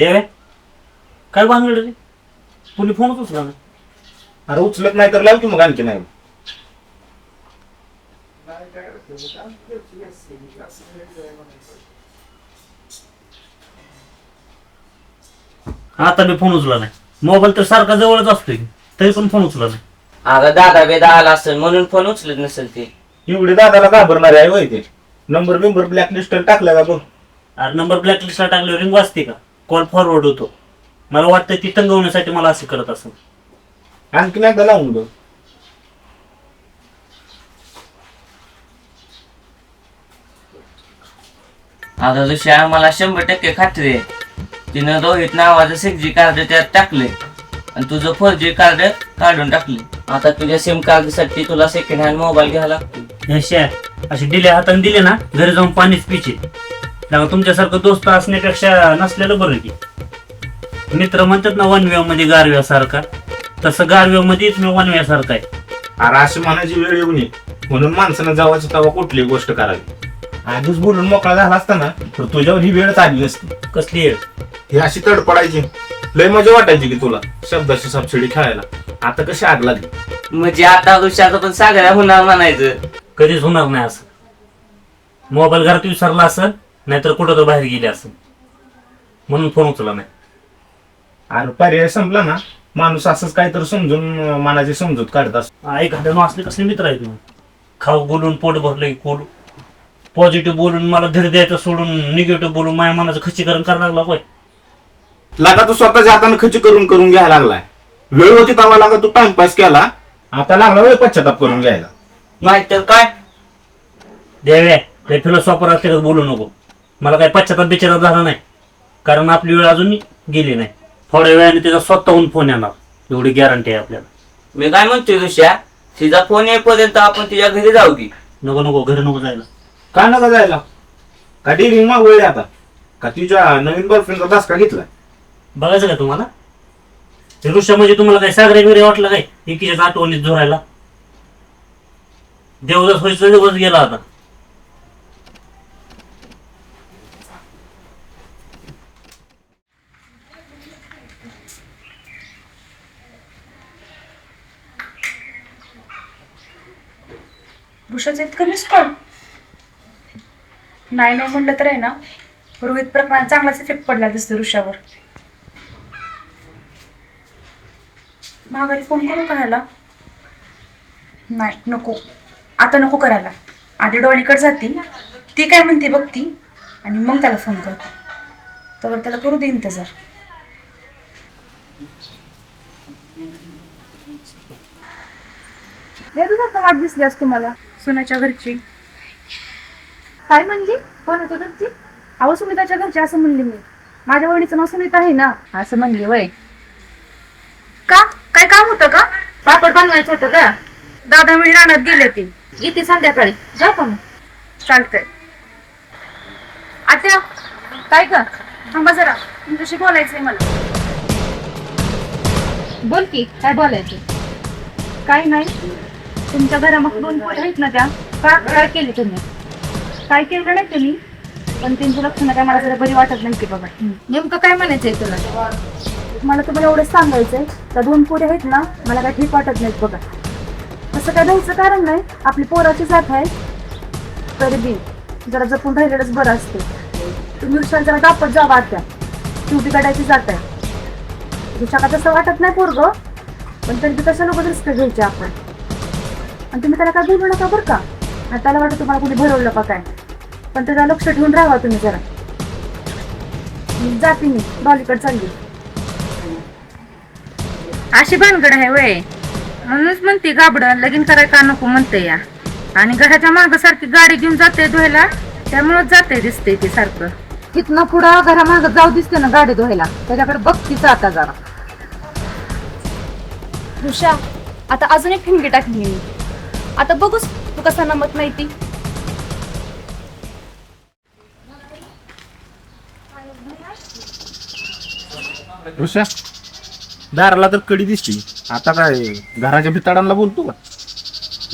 देवे काय भानगड रे? कुणी फोनच उचला ना अरे उचलत नाही तर लाव की मग आणखी नाही. आता मी फोन उचला नाही. मोबाईल तर सारखा जवळच असतोय. तरी पण फोन उचला नाही. अगं दादा बेदा आला असेल म्हणून फोन उचलत नसेल ते. एवढे दादाला घाबरणार आहे होय ते. नंबर बिंबर ब्लॅकलिस्ट टाकला का बघ? अरे नंबर ब्लॅकलिस्टला टाकल्यावर रिंग वाजते का? कॉल फॉरवर्ड होतो. मला वाटतं ती टंगवण्यासाठी मला असं करत असं आणखी एकदा लावून बघ आता दुसऱ्या मला शंभर टक्के खात्री आहे. तिनं रोहित नावाचं सिक्स जी कार्ड त्यात टाकले आणि तुझं फोर जी कार्ड काढून टाकले आता तुझ्या सिम कार्डसाठी तुला सेकंड हँड मोबाईल घ्यावा लागतो अशा असे दिले हाताने दिले ना घरी जाऊन पाणीच पिचे त्यामुळे तुमच्यासारखं दोस्त असण्यापेक्षा नसलेलं बरं की. मित्र म्हणतात ना वनव्यामध्ये गारव्यासारखा. तसं गारव्यामध्येच मी वनव्यासारखा आहे. अरे अशी म्हणायची वेळ येऊ नये म्हणून माणसानं जावायचं तेव्हा कुठली गोष्ट करावी. आधीच बोलून मोकळा झाला असता ना तर तुझ्यावर ही वेळच आली नसती कसली आहे ही अशी तडपडायची. लय मजा वाटायची की तुला शब्दाची सबसिडी खेळायला. आता कशी आग लागली? म्हणजे आता ऋषाचं पण सागऱ्या होणार म्हणायचं. कधीच होणार नाही असं. मोबाईल घरात विसरला असेल नाहीतर कुठं तर बाहेर गेले असेल म्हणून फोन उचला नाही. अरे पर्याय संपला ना. माणूस असंच काहीतरी समजून अं, मनाची समजूत काढत असतो. आई घाटानं असले कसले मित्र आहे तुम्ही खाऊ बोलून पोट भरलं की पोट पॉझिटिव्ह बोलून मला धीर द्यायचं सोडून निगेटिव्ह बोलून माझ्या मनाचं खच्चीकरण करायला लागला होय? लागा तू स्वतःच्या हाताने खची करून करून घ्यायला लागलाय. वेळ होती तेव्हा लागा तू टाइमपास केला. आता लागला वेळ पश्चाताप करून घ्यायला. नाहीतर काय? देव्या ते फिलोसॉफर असले का बोलू नको? मला काही पश्चाताप बिचारात झाला नाही. कारण आपली वेळ अजून गेली नाही. थोड्या वेळाने त्याचा स्वतःहून फोन येणार. एवढी गॅरंटी आहे आपल्याला. मी काय म्हणतोय ऋषा तिचा फोन येईपर्यंत आपण तिच्या घरी जाऊ की? नको नको घरी नको जायला. का नका जायला? का डिरिंग मागवली आता? का तुझ्या नवीन बॉयफ्रेंडचा धसका घेतलाय? बघायचं का तुम्हाला? ते ऋषा म्हणजे तुम्हाला काही सागरे वगैरे वाटलं काय? एकीच्याच आठवणीत जोरायला देवदास व्हायचा दिवस गेला आता. वृषाचं इतकं कमीच पण नाही नाही म्हणलं तर आहे ना रोहित प्रकरण चांगलाच इफेक्ट पडला दिसतो ऋषावर. माघारी फोन करू करायला नाही नको. आता नको करायला. आधी डॉलीकडे जाते. ती काय म्हणते बघ ती. आणि मग त्याला फोन करते. तर त्याला करू दे इंतजार. आता हात दिसली असते मला सुनाच्या घरची. काय म्हणजे कोणाच्या घरची अहो सुमिताच्या घरची असं म्हणले मी. माझ्या वडीचं नाव सुमिता आहे ना. असं म्हणले वय. का? काय काम होतं का? पापड बनवायचं होतं का? दादा मी रानात गेले ते येते संध्याकाळी. जाऊ का मग? चालतंय. आता काय का थांबा जरा. तुमच्याशी बोलायचंय मला. बोल की काय बोलायचं? काय नाही. तुमच्या घरामध्ये दोन पोरी आहेत ना त्या? का काय केली तुम्ही? काय केलं नाही तुम्ही? पण त्यांचं लक्ष ना काय मला जरा बरी वाटत नाही की बाबा नेमकं काय म्हणायचंय तुला? मला तुम्हाला एवढंच सांगायचंय त्या दोन पोरी आहेत ना मला काय ठीक वाटत नाहीत बघा. तसं काय द्यायचं कारण नाही आपली पोराची जात आहे. तरी बी जरा जपून राहिलेलंच बरं असते. तुम्ही विश्वास जरा दापत जावा आत्या शेवटी काढायची जात आहे. दुसऱ्या का तसं वाटत नाही पोरग पण तरी बी कसं नको रिस्क घ्यायची आपण. आणि तुम्ही त्याला काय बोलू नका बरं का? आणि त्याला वाटतं तुम्हाला कोणी भरवलं का काय? पण त्याला लक्ष ठेवून राहा तुम्ही जरा. जाते मी डॉलीकडे चालली. अशी भानगड आहे वय. म्हणूनच म्हणते गाबड लगीन करायला का नको म्हणते या. आणि घराच्या माग सारखी गाडी घेऊन जाते धुवायला त्यामुळे जाते दिसते ते सारखं. तिथनं पुढं घरामाग जाऊ दिसते ना गाडी धुवायला. त्याच्याकडे बघतीच आता जरा. ऋषा आता अजून एक फिंगी टाकली मी. आता बघूस तू कसा नमत नाही ती. ऋषा दाराला तर कडी दिसती आता काय घराच्या भिताडांना बोलतो का?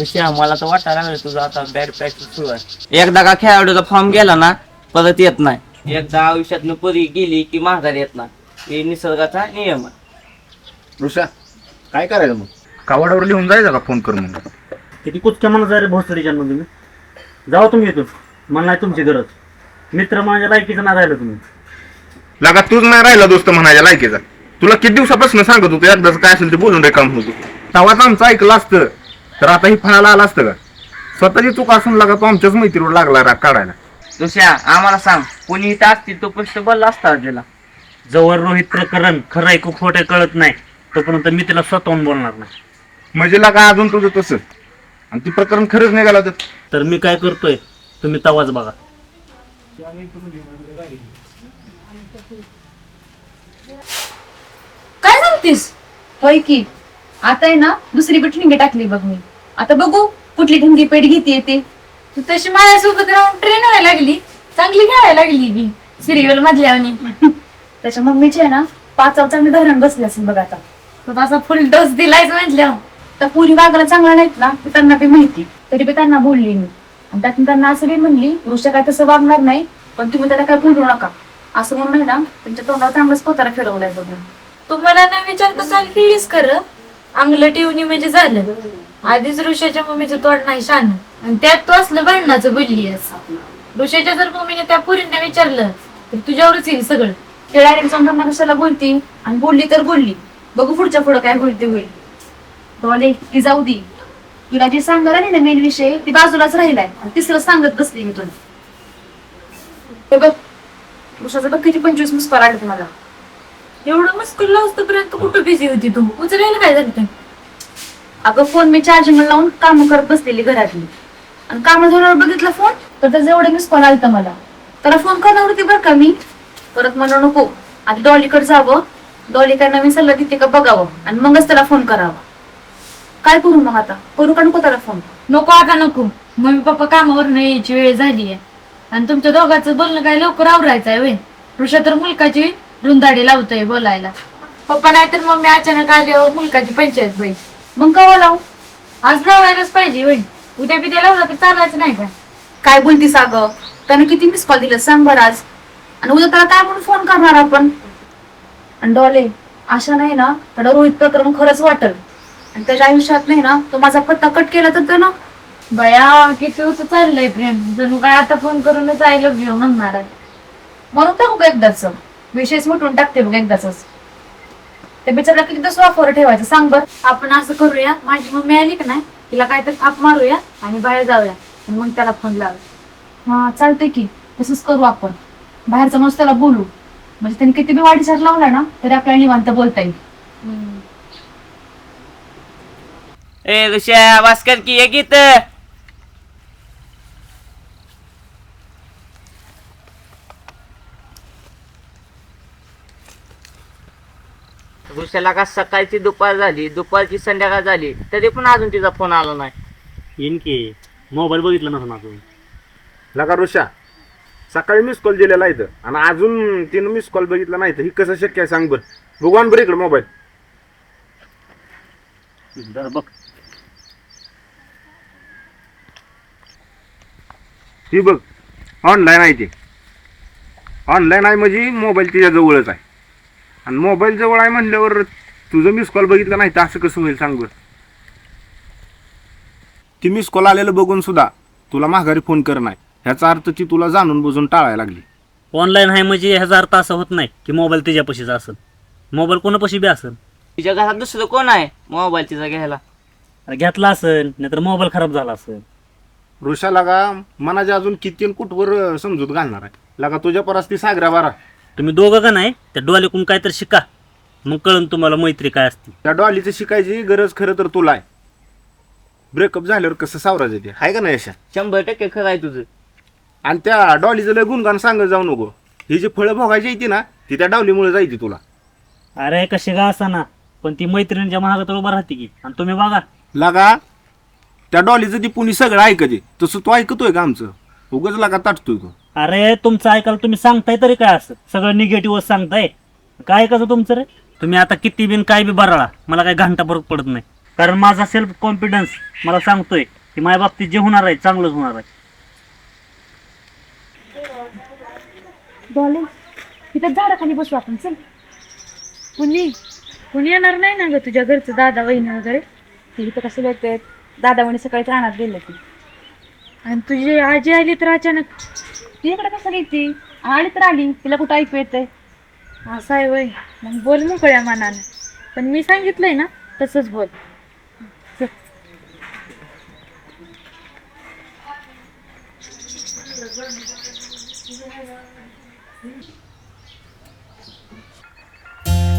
ऋषा मला तर वाटायला लागलं तुझं आता बॅड प्रॅक्टिस सुरू आहे. एकदा का खेळाडूचा फॉर्म गेला ना परत येत नाही. एकदा आयुष्यातनं परी गेली की माघार येत ना हे निसर्गाचा नियम आहे. ऋषा काय करायचं मग? कावडावर लिहून जायचं का फोन कर मग? किती कुचक्या म्हणत जा रे भोसडीच्या तुम्ही? जावा तुम्ही इथून. मला नाही तुमची गरज. मित्र माझ्या लायकीचं नाही राहिलं तुम्ही. लगा तूच नाही राहिला दोस्त म्हणायच्या लायकीचा. तुला किती दिवसापासून सांगत होतो एकदाच काय असेल ते बोलून रे काम होतो. तेव्हाच आमचं ऐकलं असतं. तर आता ही फळाला आलं असतं का? स्वतःची चूक असून लागा तो आमच्याच मैत्रीवर लागला राग काढायला. दुसऱ्या आम्हाला सांग कोणी इथं असतील तो प्रश्न बोलला असता त्याला जवळ रोहित प्रकरण खरं खूप खोटे कळत नाही. तोपर्यंत मी तिला स्वतःहून बोलणार नाही. म्हणजे लागा अजून तुझं तसं. आणि ती प्रकरण खरंच निघाला तर तर मी काय करतोय? तुम्ही तवाच बघा. काय सांगतेस? होय की. आता आहे ना दुसरी ठिंगे टाकली बघ मी. आता बघू कुठली ठिंगी पेट घेते येते. तू तशी माझ्यासोबत राहून ट्रेन व्हायला लागली. चांगली खेळायला लागली की सिरियल मधल्यावानी त्याच्या मम्मीची आहे ना पाचाव चांगली धरण बसली असेल बघ आता. तू असा फुल डोस दिलायच म्हटल्यावर. तर पुरी वागायला चांगला नाहीत ना ते त्यांना बी माहिती. तरी बी त्यांना बोलली मी. आणि त्यातून त्यांना असं बी म्हणली वृष्ट काय तसं वागणार नाही पण तुम्ही त्याला काय बोलू नका. असं म्हणून ना तुमच्या तोंडावर चांगलंच पोतारा फिरवलाय बघ. तू मला न विचारता चाल केलीस कर अंगलं ठेवणी म्हणजे झालं. आधीच ऋषाच्या मम्मीचं तोड नाही शान. आणि त्यात तू असलं भांडणाचं बोलली ऋषाच्या जर मम्मीने त्या पुरींना विचारलं तर तुझ्यावरच येईल सगळं. ते डायरेक्ट समजा कशाला बोलती? आणि बोलली तर बोलली. बघू पुढच्या पुढं काय होईल ते होईल. डॉले ती जाऊ दे. तुला जे सांगायला नाही ना मेन विषय? ती बाजूलाच राहिलाय. आणि तिसरं सांगत बसली मी तुला. हे बघ वृषाचं बघ किती पंचवीस मिस आले तुम्हाला एवढं मस्कूल लावतोपर्यंत कुठं बिझी होती तू? उचलायला काय झालं? अगं फोन मी चार्जिंग लावून काम करत बसलेली घरातली. आणि काम झाल्यावर बघितला फोन तर त्याचं एवढं मिस कॉल आलता मला. त्याला फोन करणार होती बरं का मी? परत म्हणलं नको. आधी डॉलीकडे जावं. डॉली काय नवीन सल्ला देते का बघावं. आणि मगच त्याला फोन करावा. काय करू मग आता? करू का नको त्याला फोन नको आता नको. मम्मी पप्पा कामावरून यायची वेळ झाली आहे आणि तुमच्या दोघांचं बोलणं काय लवकर आवरायचं आहे वे ऋषा तर मुलकाची रुंदाडी लावतोय बोलायला. पप्पा नाही तर मम्मी अचानक आल्यावर मुलकाची पंचायत बाई मग कवा लावू? आज लावायलाच पाहिजे वय उद्या बिद्या लावला तर चालायचं नाही का? काय बोलतीस अगं? त्याने किती मिस कॉल दिलं सांग बरं आज. आणि उद्या त्याला काय म्हणून फोन करणार आपण? आणि डॉले अशा नाही ना? त्याला रोहित प्रकरण खरंच वाटल. आणि त्याच्या आयुष्यात नाही ना तो माझा पत्ता कट केला तर त्यानं बया किती होतं चाललंय प्रेम. जणू काय आता फोन करूनच आय लव्ह यू म्हणणार आहे. म्हणून टाकू का एकदाच? विशेष मिटून टाकते बघ एकदाच. ते बिचारा किती दिवस वापर ठेवायचं सांग बर. आपण असं करूया माझी मम्मी आली का नाही तिला काहीतरी थाप मारूया आणि बाहेर जाऊया. आणि मग त्याला फोन लावूया हा चालतंय की. तसंच करू आपण. बाहेरचा माणूस त्याला बोलू. म्हणजे त्यांनी किती बी वाढीसार लावला ना तरी आपल्याला निवांत बोलता येईल. ए ऋषा भास्कर की एक गीत? ऋषाला का सकाळची दुपार झाली दुपारची संध्याकाळ झाली तरी पण अजून तिचा फोन आला नाही. येईन की मोबाईल बघितला नसं ना तुम्ही लगा ऋषा सकाळी मिस कॉल दिलेला आहे इथं आणि अजून तिनं मिस कॉल बघितला नाही तर ही कसं शक्य आहे सांग बरं. भगवान बरं इकडे मोबाईल. बघ. ही बघ ऑनलाईन आहे ते. ऑनलाईन आहे म्हणजे मोबाईल तिच्या जवळच आहे. आणि मोबाईल जवळ आहे म्हणल्यावर तुझं मिस कॉल बघितलं नाही तर असं कसं होईल सांग बरं. ती मिस कॉल आलेलं बघून सुद्धा तुला माघारी फोन कर नाही. ह्याचा अर्थ ती तुला जाणून बुजून टाळायला लागली. ऑनलाईन आहे म्हणजे ह्याचा अर्थ असा होत नाही की मोबाईल तिच्यापाशीच असेल. मोबाईल कोणापाशी बी असेल. तिच्या घरात दुसरं कोण आहे? मोबाईल तिचा घ्यायला. अरे घेतला असेल नाहीतर मोबाईल खराब झाला असेल. ऋषा लागा मनाच्या अजून किती आणि कुठवर समजूत घालणार आहे? लागा तुझ्या परास ती सागरा बारा. तुम्ही दोघं का नाही? त्या डोळ्याकून काहीतरी शिका. मग कळून तुम्हाला मैत्री काय असते. त्या डॉलीचं शिकायची गरज खरं तर तुला आहे. ब्रेकअप झाल्यावर कसं सावरायचं येते आहे का नाही अशा? शंभर टक्के खरं आहे तुझं. आणि त्या डॉलीचं लय गुणगान सांगत जाऊ नको. ही जी फळं भोगायची येते ना ती त्या डॉलीमुळे जायची तुला. अरे कशी का असा पण ती मैत्रिणीच्या महागात उभा राहते की. आणि तुम्ही बघा. लागा त्या डॉलीचं ती पुणी सगळं ऐकते तसं तू ऐकतोय का आमचं? उगच लागा ताटतोय तू. अरे तुमचं ऐकायला तुम्ही सांगताय तरी काय असं? सगळं निगेटिव्ह सांगताय. काय ऐकायचं तुमचं रे? तुम्ही आता किती बिन काय बी बराळा मला काही घंटा फरक पडत नाही. कारण माझा सेल्फ कॉन्फिडन्स मला सांगतोय की माझ्या बाबतीत जे होणार आहे चांगलंच होणार आहे. डॉले झाडाखाली बसू आपण चल. कुणी कुणी येणार नाही ना ग तुझ्या घरचं दादा वहिनी वगैरे? ते इथं कसं येते दादा म्हणे सकाळी रानात गेले ती आणि तुझी आजी आली तर अचानक? ती इकडे कसं गेली आली तर आली. तिला कुठं ऐकू येतंय? असं आहे वय मग बोल मोकळ्या मनानं. पण मी सांगितलंय ना तसंच बोल.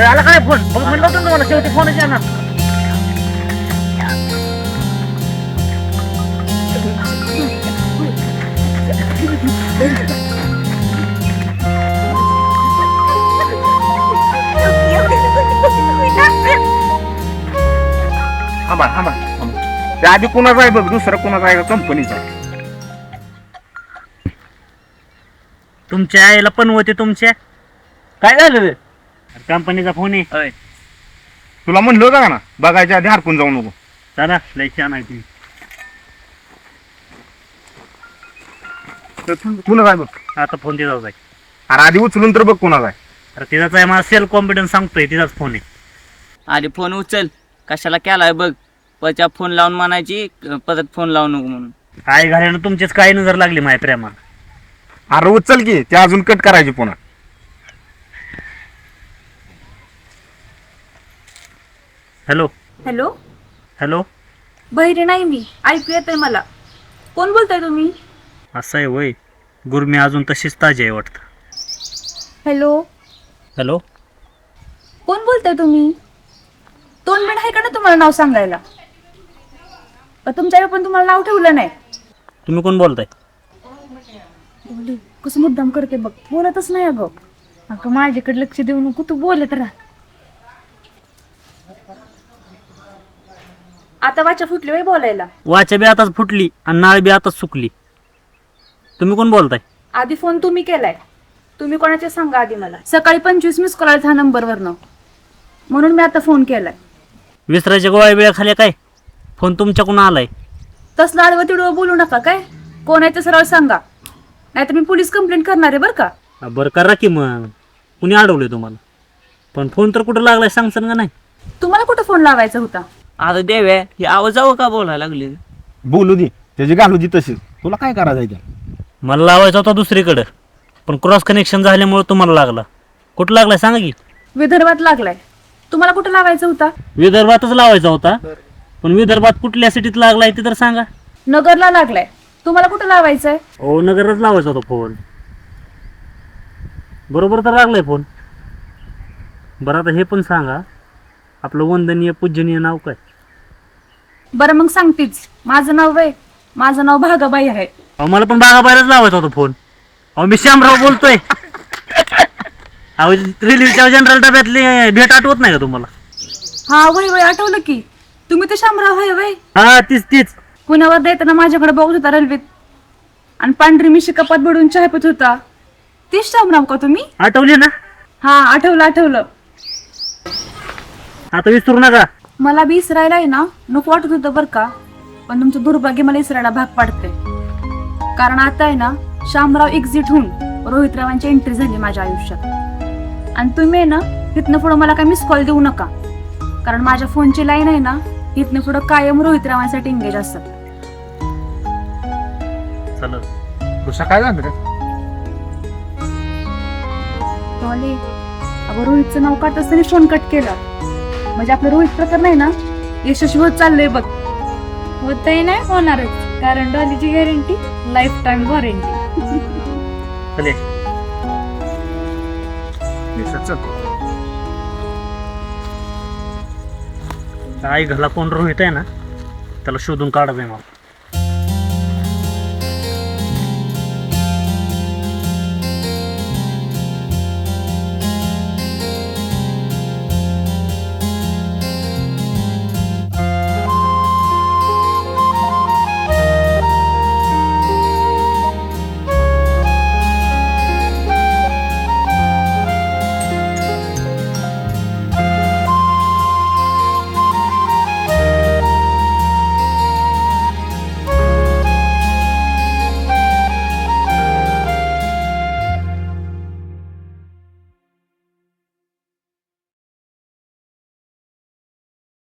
आला काय फोन? मग म्हणलं होतं ना मला शेवटी फोनच येणार. थांबा थांबा. ते आधी कुणाचा आहे बघ दुसरा कुणाचा आहे का कंपनीचा तुमच्या आईला पण होते तुमच्या? काय झालं रे? कंपनीचा फोन आहे. तुला म्हणलं होतं का ना बघायच्या आधी हरकून जाऊ नको. चला लय छान आहे तुम्ही कुणाचा आहे बघ? आता फोन तिचाच आहे. अरे आधी उचलून तर बघ कुणाचा आहे. अरे तिचाच आहे मला सेल्फ कॉन्फिडन्स सांगतोय तिचाच फोन आहे. आधी फोन उचल. कशाला केलाय बघ. पच्या फोन लावून म्हणायची परत फोन लावू नको म्हणून. आई घाल्यानं तुमचीच काय नजर लागली माझ्या प्रेमाला. अरे उचल की ते अजून कट करायची पुन्हा. हॅलो हॅलो हॅलो बहिरे नाही मी. ऐकू येतंय मला. कोण बोलताय तुम्ही? असं आहे वय. गुरमी अजून तशीच ताजी आहे वाटतं. हॅलो? हॅलो? कोण बोलताय तुम्ही? दोन मिनिट आहे का ना तुम्हाला नाव सांगायला? तुमच्या पण तुम्हाला नाव ठेवलं नाही. तुम्ही कोण बोलताय? बोले कसं मुद्दाम करते बघ. बोलतच नाही अगं. अगं माझ्याकडे लक्ष देऊ नको तू बोलत राहा. आता वाचा फुटली वय बोलायला. वाचा बी आताच फुटली आणि नाळ बी आताच सुकली. तुम्ही कोण बोलताय? आधी फोन तुम्ही केलाय. तुम्ही कोणाचे सांगा आधी मला. सकाळी पंचवीस मिस कॉल ह्या नंबरवरनं. म्हणून मी आता फोन केलाय. विसरायच्या गोळ्या बिळ्या खाल्या काय? फोन तुमच्याकडून आलाय. तसलं आडवं तिडवं बोलू नका काय? कोण आहे ते सरळ सांगा. नाहीतर मी पोलीस कंप्लेंट करणार आहे बरं का? हा, बरं करा की मग. कुणी अडवलंय तुम्हाला? पण फोन तर कुठं लागलाय सांगसान का नाही? तुम्हाला कुठं फोन लावायचा होता? आता देव्या ही आवाजावं का बोलायला लागली? बोलू दे. त्याची घालू दे तशी तुला काय करायचं आहे मला लावायचा होता दुसरीकडं पण क्रॉस कनेक्शन झाल्यामुळे तुम्हाला लागला. कुठं लागलाय सांगा की? विदर्भात लागलाय. तुम्हाला कुठं लावायचा होता? विदर्भातच लावायचा होता पण विदर्भात कुठल्या सिटीत लागलाय ते तर सांगा. नगरला लागलाय. तुम्हाला कुठं लावायचंय? हो नगरच लावायचा होता फोन बरोबर तर लागलाय फोन बरं आता हे पण सांगा आपलं वंदनीय पूजनीय नाव काय? बरं मग सांगतीच. माझं नाव वय माझं नाव भागाबाई आहे. अहो मला पण बागाबाहेरच लावायचा होता फोन. अहो मी श्यामराव बोलतोय. अहो रेल्वेच्या जनरल डब्यातली भेट आठवत नाही का तुम्हाला? हा वय वय आठवलं की. तुम्ही तर शामराव आहे वय. हा तीच तीच. पुण्यावर देताना माझ्याकडे बघत होता रेल्वेत आणि पांढरी मिशी कपात बुडून चहा पित होता. तीच शामराव का तुम्ही? आठवली ना? हा आठवलं आठवलं. आता विसरू नका. मला बी इसरायला आहे ना नको वाटत होतं बरं का. पण तुमचं दुर्भाग्य मला इसरायला भाग पाडते कारण आता आहे ना शामराव एक्झिट होऊन रोहितरावांची एंट्री झाली माझ्या आयुष्यात. आणि तुम्ही आहे ना तिथनं पुढं मला काय मिस कॉल देऊ नका. कारण माझ्या फोनची लाईन आहे ना इथनं पुढं कायम रोहितरावांसाठी एंगेज असतात. काय झालं रे? टॉले अगं रोहितचं नाव काढत असताना फोन कट केला. म्हणजे आपलं रोहित प्रकरण आहे ना यशस्वी होत चाललंय बघ. होतही नाही होणारच. कारण डॉलीची गॅरंटी लाईफ टाईम वॉरंटी चले आई घरला कोण रोहित आहे ना त्याला शोधून काढत आहे मला